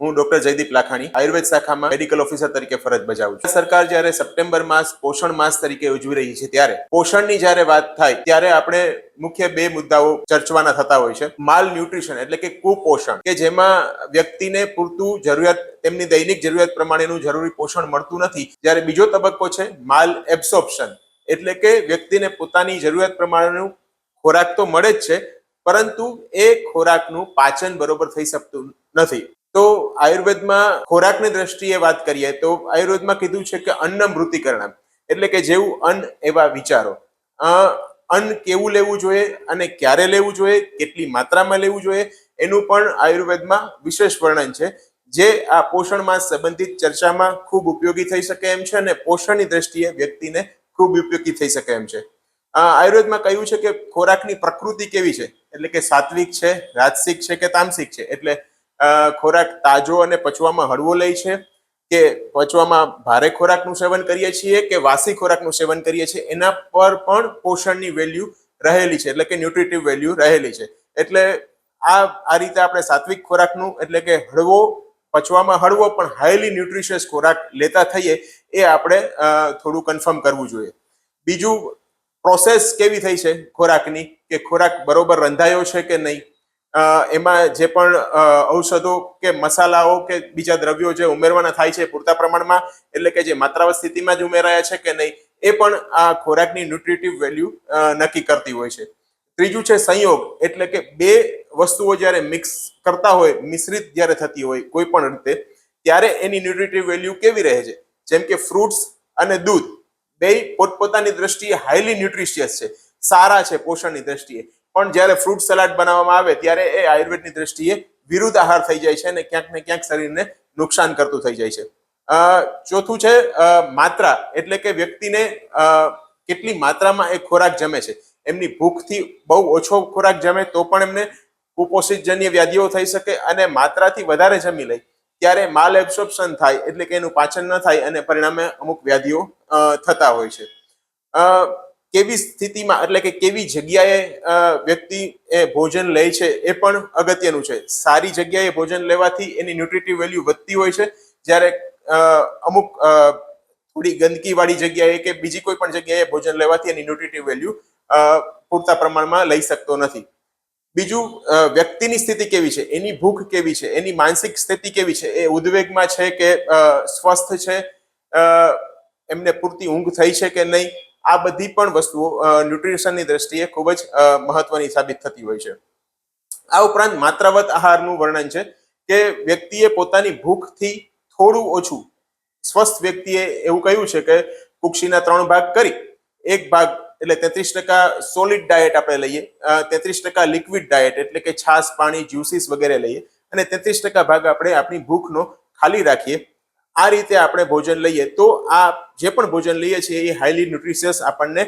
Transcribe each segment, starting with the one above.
હું ડોક્ટર જયદીપ લાખાણી, આયુર્વેદ શાખામાં medical officer તરીકે ફરજ બજાવું છું. સરકાર જ્યારે સપ્ટેમ્બર માસ, પોષણ માસ તરીકે ઉજવી રહી છે ત્યારે પોષણની જ્યારે વાત થાય, ત્યારે આપણે મુખ્ય બે મુદ્દાઓ ચર્ચવાના થતા હોય છે. માલ ન્યુટ્રિશન એટલે કે કુપોષણ, કે જેમાં વ્યક્તિને પૂરતું જરૂરિયાત, તેમની દૈનિક જરૂરિયાત પ્રમાણેનું જરૂરી પોષણ મળતું નથી. જ્યારે બીજો તબક્કો છે માલ એબ્સોર્પ્શન, એટલે કે વ્યક્તિને પોતાની જરૂરિયાત પ્રમાણેનું ખોરાક તો મળે જ છે, પરંતુ એ ખોરાકનું પાચન બરોબર થઈ શકતું નથી. તો આયુર્વેદમાં ખોરાકની દ્રષ્ટિએ વાત કરીએ તો આયુર્વેદમાં કીધું છે કે અન્ન મૃતિકરણ એટલે કે જેવું અન્ન એવા વિચારો. અન્ન કેવું લેવું જોઈએ અને ક્યારે લેવું જોઈએ, કેટલી માત્રામાં લેવું જોઈએ, એનું પણ આયુર્વેદમાં વિશેષ વર્ણન છે. જે આ પોષણમાં સંબંધિત ચર્ચામાં ખૂબ ઉપયોગી થઈ શકે એમ છે અને પોષણની દ્રષ્ટિએ વ્યક્તિને ખૂબ ઉપયોગી થઈ શકે એમ છે. આયુર્વેદમાં કહ્યું છે કે ખોરાકની પ્રકૃતિ કેવી છે? એટલે કે સાત્વિક છે, રાજસિક છે કે તામસિક છે? એટલે ખોરાક તાજો અને પચવામાં હળવો લે છે, કે પચવામાં ભારે ખોરાકનું સેવન કરીએ છીએ, કે વાસી ખોરાકનું સેવન કરીએ છીએ, એના પર પણ પોષણની વેલ્યુ રહેલી છે, એટલે કે ન્યુટ્રિટિવ વેલ્યુ રહેલી છે. એટલે આ આ રીતે આપણે સાત્વિક ખોરાકનું, એટલે કે હળવો, પચવામાં હળવો પણ હાઈલી ન્યુટ્રિશિયસ ખોરાક લેતા થઈએ, એ આપણે થોડું કન્ફર્મ કરવું જોઈએ. બીજું પ્રોસેસ કેવી થઈ છે ખોરાકની, કે ખોરાક બરોબર રંધાયો છે કે નહીં? એમાં જે પણ ઔષધો કે મસાલાઓ કે બીજા દ્રવ્યો જે ઉમેરવાના થાય છે પૂરતા પ્રમાણમાં, એટલે કે જે માત્રાવત સ્થિતિમાં જ ઉમેરાયા છે કે નહીં, એ પણ આ ખોરાકની ન્યુટ્રિટિવ વેલ્યુ નક્કી કરતી હોય છે. ત્રીજું છે સંયોગ, એટલે કે બે વસ્તુઓ જ્યારે મિક્સ કરતા હોય, મિશ્રિત જ્યારે થતી હોય કોઈ પણ રીતે, ત્યારે એની ન્યુટ્રિટિવ વેલ્યુ કેવી રહે છે? જેમ કે ફ્રૂટ્સ અને દૂધ બે પોતપોતાની દ્રષ્ટિએ હાઈલી ન્યુટ્રિશિયસ છે, સારા છે પોષણની દ્રષ્ટિએ. પણ જ્યારે ફ્રૂટ સલાડ બનાવવામાં આવે ત્યારે એ આયુર્વેદની દ્રષ્ટિએ વિરુદ્ધ આહાર થઈ જાય છે અને ક્યાંક ને ક્યાંક શરીરને નુકસાન કરતું થઈ જાય છે. ચોથું છે માત્રા એટલે કે વ્યક્તિને કેટલી માત્રામાં એ ખોરાક જમે છે. એમની ભૂખથી બહુ ઓછો ખોરાક જમે તો પણ એમને કુપોષિતજન્ય વ્યાધિઓ થઈ શકે અને માત્રાથી વધારે જમી લે. ત્યારે માલ એબ્સોર્પ્શન થાય એટલે કે એનું પાચન ન થાય અને પરિણામે અમુક વ્યાધિઓ થતા હોય છે. કેવી સ્થિતિમાં, એટલે કે કેવી જગ્યાએ વ્યક્તિ એ ભોજન લે છે એ પણ અગત્યનું છે. સારી જગ્યાએ ભોજન લેવાથી એની ન્યુટ્રિટિવ વેલ્યુ વધતી હોય છે. જ્યારે અમુક થોડી ગંદકી વાળી જગ્યાએ કે બીજી કોઈ પણ જગ્યાએ ભોજન લેવાથી એની ન્યુટ્રિટિવ વેલ્યુ પૂરતા પ્રમાણમાં લઈ શકતો નથી. બીજું વ્યક્તિની સ્થિતિ કેવી છે? એની ભૂખ કેવી છે? એની માનસિક સ્થિતિ કેવી છે? એ ઉદ્વેગમાં છે કે સ્વસ્થ છે? એમને પૂરતી ઊંઘ થઈ છે કે નહીં? આ બધી પણ વસ્તુઓ ન્યુટ્રિશનની દ્રષ્ટિએ ખૂબ જ મહત્વની સાબિત થતી હોય છે. આ ઉપરાંત માત્રાવત આહારનું વર્ણન છે કે વ્યક્તિએ પોતાની ભૂખથી થોડું ઓછું સ્વસ્થ વ્યક્તિએ એવું કહ્યું છે કે કુક્ષીના ત્રણ ભાગ કરી, એક ભાગ એટલે તેત્રીસ ટકા સોલિડ ડાયટ આપણે લઈએ તેત્રીસ ટકા લિક્વિડ ડાયટ એટલે કે છાશ, પાણી જ્યુસીસ વગેરે લઈએ અને તેત્રીસ ટકા ભાગ આપણે આપણી ભૂખનો ખાલી રાખીએ. આ રીતે આપણે ભોજન લઈએ તો આ જે પણ ભોજન લઈએ છીએ એ હાઈલી ન્યુટ્રિશિયસ આપણને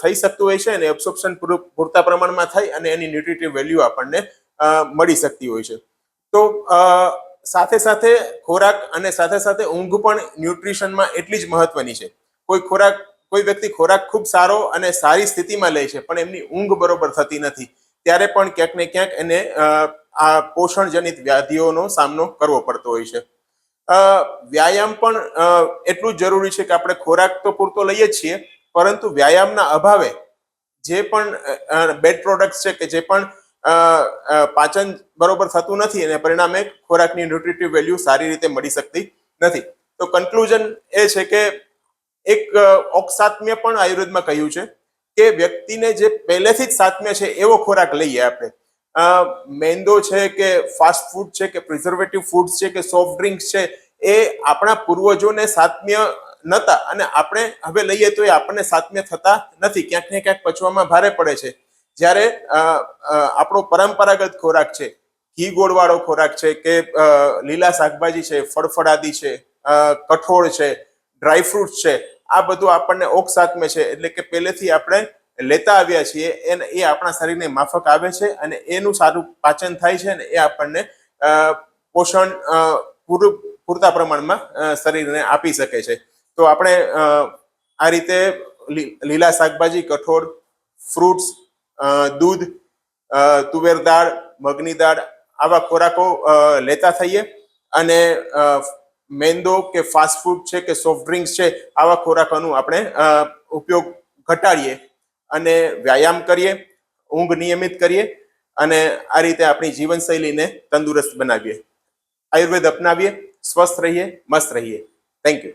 થઈ શકતું હોય છે અને એબ્સોપ્શન પૂરતા પ્રમાણમાં થાય અને એની ન્યુટ્રિટિવ વેલ્યુ આપણને મળી શકતી હોય છે. તો સાથે સાથે ખોરાક અને સાથે સાથે ઊંઘ પણ ન્યુટ્રિશનમાં એટલી જ મહત્વની છે. કોઈ ખોરાક, કોઈ વ્યક્તિ ખોરાક ખૂબ સારો અને સારી સ્થિતિમાં લે છે, પણ એમની ઊંઘ બરોબર થતી નથી, ત્યારે પણ ક્યાંક ને ક્યાંક એને આ પોષણજનિત વ્યાધિઓનો સામનો કરવો પડતો હોય છે. વ્યાયામ પણ એટલું જરૂરી છે કે આપણે ખોરાક તો પૂરતો લઈએ છીએ, પરંતુ વ્યાયામના અભાવે જે પણ બેડ પ્રોડક્ટ છે કે જે પણ પાચન બરોબર થતું નથી અને પરિણામે ખોરાકની ન્યુટ્રિટિવ વેલ્યુ સારી રીતે મળી શકતી નથી. તો કન્ક્લુઝન એ છે કે એક ઓક્સાત્મ્ય પણ આયુર્વેદમાં કહ્યું છે કે વ્યક્તિને જે પહેલેથી જ સાત્મ્ય છે એવો ખોરાક લઈએ આપણે. મેંદો છે કે ફાસ્ટ ફૂડ છે કે પ્રિઝર્વેટિવ ફૂડ્સ છે કે સોફ્ટ ડ્રિંક્સ છે, એ આપણા પૂર્વજોને સાત્મ્ય નતા અને આપણે હવે લઈએ તો એ આપણને સાત્મ્ય થતા નથી. ક્યાંક ને ક્યાંક પચવામાં ભારે પડે છે. જ્યારે આપણો પરંપરાગત ખોરાક છે, ઘી ગોળવાળો ખોરાક છે કે લીલા શાકભાજી છે, ફળફળાદી છે કઠોળ છે ડ્રાયફ્રૂટ્સ છે, આ બધું આપણને ઓક ઓક્સાત્મ્ય છે. એટલે કે પહેલેથી આપણે લેતા આવ્યા છીએ, એને, એ આપણા શરીરને માફક આવે છે અને એનું સારું પાચન થાય છે અને એ આપણને પોષણ પૂરું, પૂરતા પ્રમાણમાં શરીરને આપી શકે છે. તો આપણે આ રીતે લીલા શાકભાજી, કઠોળ, ફ્રૂટ્સ દૂધ તુવેર દાળ, મગની દાળ આવા ખોરાકો લેતા થઈએ અને મેંદો કે ફાસ્ટ ફૂડ છે કે સોફ્ટ ડ્રિંક્સ છે આવા ખોરાકોનું આપણે ઉપયોગ ઘટાડીએ. અને વ્યાયામ કરીએ, ઊંઘ નિયમિત કરીએ અને આ રીતે આપણી જીવનશૈલીને તંદુરસ્ત બનાવીએ. આયુર્વેદ અપનાવીએ, સ્વસ્થ રહીએ, મસ્ત રહીએ. Thank you